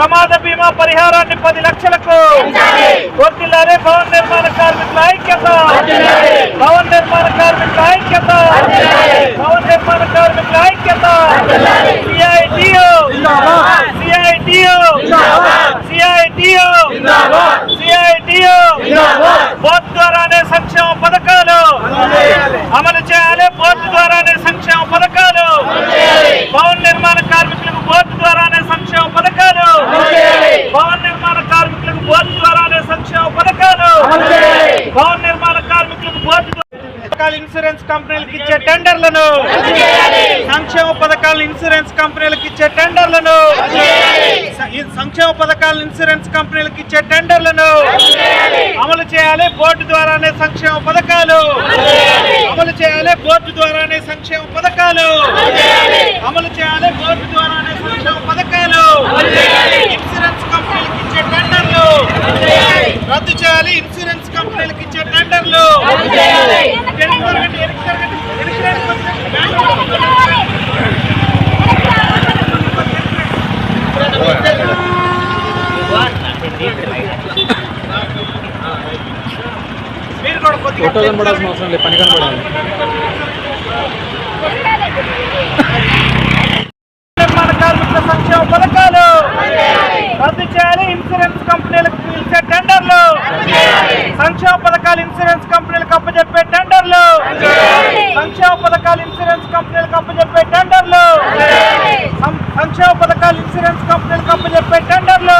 పరిహారాన్ని పది లక్షలకు వర్తిల్లారే భవన నిర్మాణ కార్మికుల ఐక్యత. భవన నిర్మాణ కార్మికుల ఐక్యత. భవన నిర్మాణ కార్మికుల ఐక్యత. CITU. CITU. CITU. CITU board ద్వారానే సంక్షేమ పథకాలు అమలు చేయాలి బోర్డు ద్వారానే సంక్షేమ పథకాలు భవన నిర్మాణ కార్మికులకు బోర్డు ద్వారానే సంక్షేమ పథకాలు భవన నిర్మాణ కార్మికులకు బోర్డు ద్వారానే సంక్షేమ పథకాలు భవన నిర్మాణ కార్మికులకు బోర్డు ద్వారా పథకాలు ఇన్సూరెన్స్ కంపెనీలకు ఇచ్చే టెండర్లను సంక్షేమ పథకాలు ఇన్సూరెన్స్ కంపెనీలకు ఇచ్చే టెండర్లను సంక్షేమ పథకాలు ఇన్సూరెన్స్ కంపెనీలకు ఇచ్చే టెండర్లను అమలు చేయాలి బోర్డు ద్వారానే సంక్షేమ పథకాలు అమలు చేయాలి బోర్డు ద్వారానే సంక్షేమ పథకాలు అమలు చేయాలి బోర్డు ద్వారానే సంక్షేమ పథకాలు ఇన్సూరెన్స్ కంపెనీలకు ఇచ్చే టెండర్లు రద్దు చేయాలి ఇన్సూరెన్స్ కంపెనీలకు ఇచ్చే టెండర్లు వెనక్కి జరగండి, వెనక్కి జరగండి, వెనక్కి జరగండి. మీరు కూడా కొద్దిగా ఫోటో కనబడాల్సిన అవసరం లేదు పని కనబడాలి. సంక్షేమ పథకాలు. రద్దు చేయాలి ఇన్సూరెన్స్ కంపెనీలకు పిలిచే టెండర్లు. సంక్షేమ పథకాలు ఇన్సూరెన్స్ కంపెనీలకు అప్పచెప్పే టెండర్లు. సంక్షేమ పథకాలు ఇన్సూరెన్స్ కంపెనీలకు అప్పచెప్పే టెండర్లు సం- సంక్షేమ పథకాలు ఇన్సూరెన్స్ కంపెనీలకు అప్పచెప్పే టెండర్లు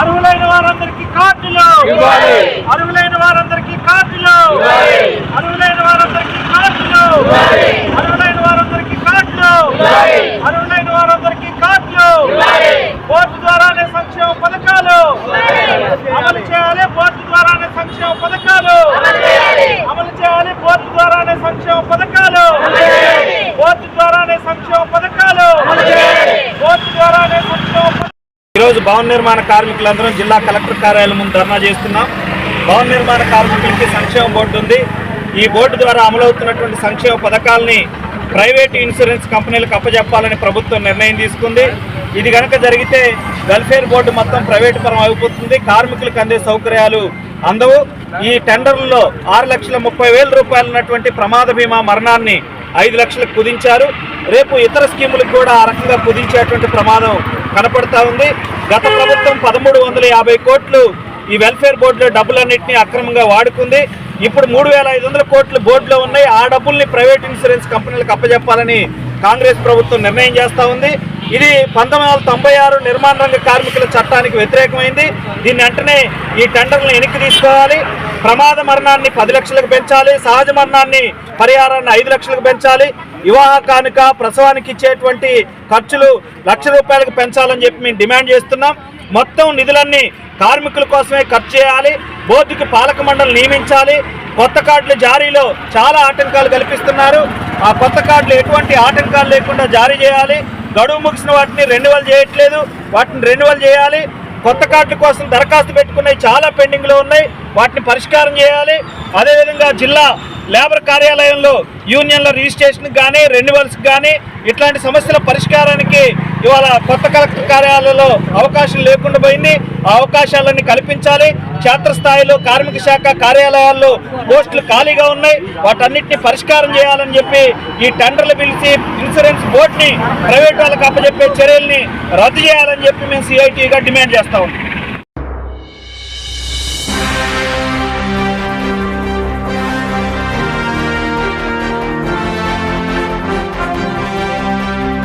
అర్హులైన వారందరికీ కార్డులు అర్హులైన వారందరికీ కార్డులు అర్హులైన వారందరికీ కార్డులు అర్హులైన వారందరికీ కార్డులు అర్హులైన వారందరికీ కార్డులు బోర్డు ద్వారానే సంక్షేమ పథకాలు. అమలు చేయాలి బోర్డు ద్వారానే సంక్షేమ పథకాలు. అమలు చేయాలి బోర్డు ద్వారానే సంక్షేమ పథకాలు. బోర్డు ద్వారానే సంక్షేమ పథకాలు. బోర్డు ద్వారానే సంక్షేమ ఈరోజు భవన నిర్మాణ కార్మికులందరం జిల్లా కలెక్టర్ కార్యాలయం ముందు ధర్నా చేస్తున్నాం. భవన నిర్మాణ కార్మికులకి సంక్షేమ బోర్డు ఉంది. ఈ బోర్డు ద్వారా అమలవుతున్నటువంటి సంక్షేమ పథకాలని ప్రైవేట్ ఇన్సూరెన్స్ కంపెనీలకు అప్పజెప్పాలని ప్రభుత్వం నిర్ణయం తీసుకుంది. ఇది కనుక జరిగితే వెల్ఫేర్ బోర్డు మొత్తం ప్రైవేట్ పరం అయిపోతుంది కార్మికులకు అందే సౌకర్యాలు అందవు. ఈ టెండర్లలో ఆరు లక్షల ముప్పై వేల రూపాయలు ఉన్నటువంటి ప్రమాద బీమా మరణాన్ని ఐదు లక్షలకు కుదించారు. రేపు ఇతర స్కీములకు కూడా ఆ రకంగా కుదించేటువంటి ప్రమాదం కనపడతా ఉంది. గత ప్రభుత్వం పదమూడు వందల యాభై కోట్లు ఈ వెల్ఫేర్ బోర్డులో డబ్బులన్నింటినీ అక్రమంగా వాడుకుంది. ఇప్పుడు మూడు వేల ఐదు వందల కోట్లు బోర్డులో ఉన్నాయి. ఆ డబ్బుల్ని ప్రైవేట్ ఇన్సూరెన్స్ కంపెనీలకు అప్పజెప్పాలని కాంగ్రెస్ ప్రభుత్వం నిర్ణయం చేస్తూ ఉంది. ఇది పంతొమ్మిది వందల తొంభై ఆరు నిర్మాణ రంగ కార్మికుల చట్టానికి వ్యతిరేకమైంది. దీన్ని వెంటనే ఈ టెండర్లను వెనక్కి తీసుకోవాలి. ప్రమాద మరణాన్ని పది లక్షలకు పెంచాలి. సహజ మరణాన్ని పరిహారాన్ని ఐదు లక్షలకు పెంచాలి. వివాహ కానుక ప్రసవానికి ఇచ్చేటువంటి ఖర్చులు లక్ష రూపాయలకు పెంచాలని చెప్పి మేము డిమాండ్ చేస్తున్నాం. మొత్తం నిధులన్నీ కార్మికుల కోసమే ఖర్చు చేయాలి. బోర్డుకి పాలక మండలి నియమించాలి. కొత్త కార్డుల జారీలో చాలా ఆటంకాలు కల్పిస్తున్నారు. ఆ కొత్త కార్డులు ఎటువంటి ఆటంకాలు లేకుండా జారీ చేయాలి. గడువు ముగిసిన వాటిని రెన్యువల్ చేయట్లేదు. వాటిని రెన్యువల్ చేయాలి. కొత్త కార్డుల కోసం దరఖాస్తు పెట్టుకున్నాయి. చాలా పెండింగ్లో ఉన్నాయి. వాటిని పరిష్కారం చేయాలి. అదేవిధంగా జిల్లా లేబర్ కార్యాలయంలో యూనియన్ల రిజిస్ట్రేషన్ కానీ రెన్యువల్స్ కానీ ఇట్లాంటి సమస్యల పరిష్కారానికి ఇవాళ కొత్త కలెక్టర్ కార్యాలయంలో అవకాశం లేకుండా పోయింది. ఆ అవకాశాలన్నీ కల్పించాలి. క్షేత్రస్థాయిలో కార్మిక శాఖ కార్యాలయాల్లో పోస్టులు ఖాళీగా ఉన్నాయి. వాటన్నిటిని పరిష్కారం చేయాలని చెప్పి ఈ టెండర్లు పిలిచి ఇన్సూరెన్స్ బోర్డుని ప్రైవేట్ వాళ్ళకి అప్పచెప్పే చర్యల్ని రద్దు చేయాలని చెప్పి మేము సిఐటిగా డిమాండ్ చేస్తా ఉన్నాం.